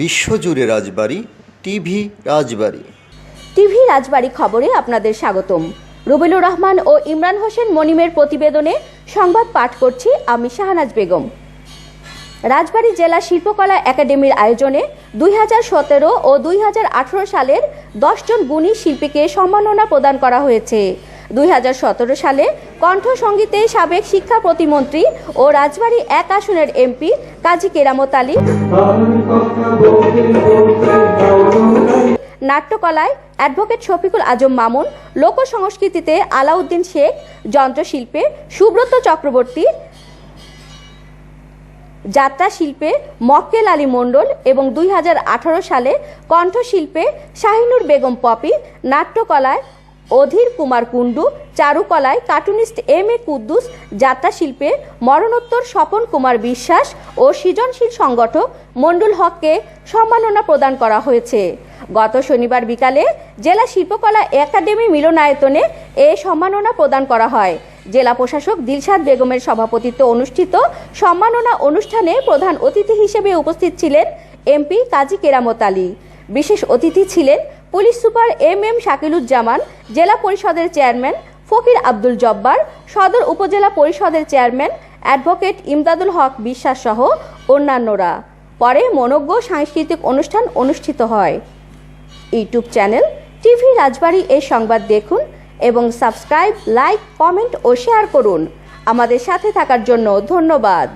বিশ্বজুড়ে রাজবাড়ি, টিভি রাজবাড়ি। টিভি রাজবাড়ি খবরে আপনাদের স্বাগতম। রুবেলুর রহমান ও ইমরান হোসেন মনিমের প্রতিবেদনে সংবাদ পাঠ করছি আমি শাহনাজ বেগম। রাজবাড়ী জেলা শিল্পকলা একাডেমির আয়োজনে দুই হাজার সতেরো ও দুই হাজার আঠারো সালের দশজন গুণী শিল্পীকে সম্মাননা প্রদান করা হয়েছে। দুই হাজার সতেরো সালে কণ্ঠসঙ্গীতে সাবেক শিক্ষা প্রতিমন্ত্রী ও রাজবাড়ী এক আসনের এমপি কাজী কেরামত আলী। নাট্যকলায় অ্যাডভোকেট শফিকুল আজম মামুন লোক সংস্কৃতিতে আলাউদ্দিন শেখ, যন্ত্রশিল্পে সুব্রত চক্রবর্তী, যাত্রা শিল্পে মক্কেল আলী মণ্ডল এবং দুই হাজার আঠারো সালে কণ্ঠশিল্পে শাহিনুর বেগম পপি। নাট্যকলায় অধীর কুমার কুণ্ডু, চারুকলায় কার্টুনিস্ট এম এ কুদ্দুস, যাত্রা শিল্পে মরণোত্তর স্বপন কুমার বিশ্বাস ও সৃজনশীল সংগঠক মণ্ডল হককে সম্মাননা প্রদান করা হয়েছে। গত শনিবার বিকালে জেলা শিল্পকলা একাডেমি মিলনায়তনে এ সম্মাননা প্রদান করা হয়। জেলা প্রশাসক দিলশাদ বেগমের সভাপতিত্বে অনুষ্ঠিত সম্মাননা অনুষ্ঠানে প্রধান অতিথি হিসেবে উপস্থিত ছিলেন এমপি কাজী কেরামত আলী। বিশেষ অতিথি ছিলেন police super M M Shakiluzzaman জেলা পরিষদের চেয়ারম্যান ফকির আব্দুল জব্বার, সদর উপজেলা পরিষদের চেয়ারম্যান অ্যাডভোকেট ইমদাদুল হক বিশ্বাস সহ অন্যান্যরা। পরে মনজ্ঞ সাংস্কৃতিক অনুষ্ঠান অনুষ্ঠিত হয়। ইউটিউব চ্যানেল টিভি রাজবাড়ি এই সংবাদ দেখুন এবং সাবস্ক্রাইব, লাইক, কমেন্ট ও শেয়ার করুন। আমাদের সাথে থাকার জন্য ধন্যবাদ।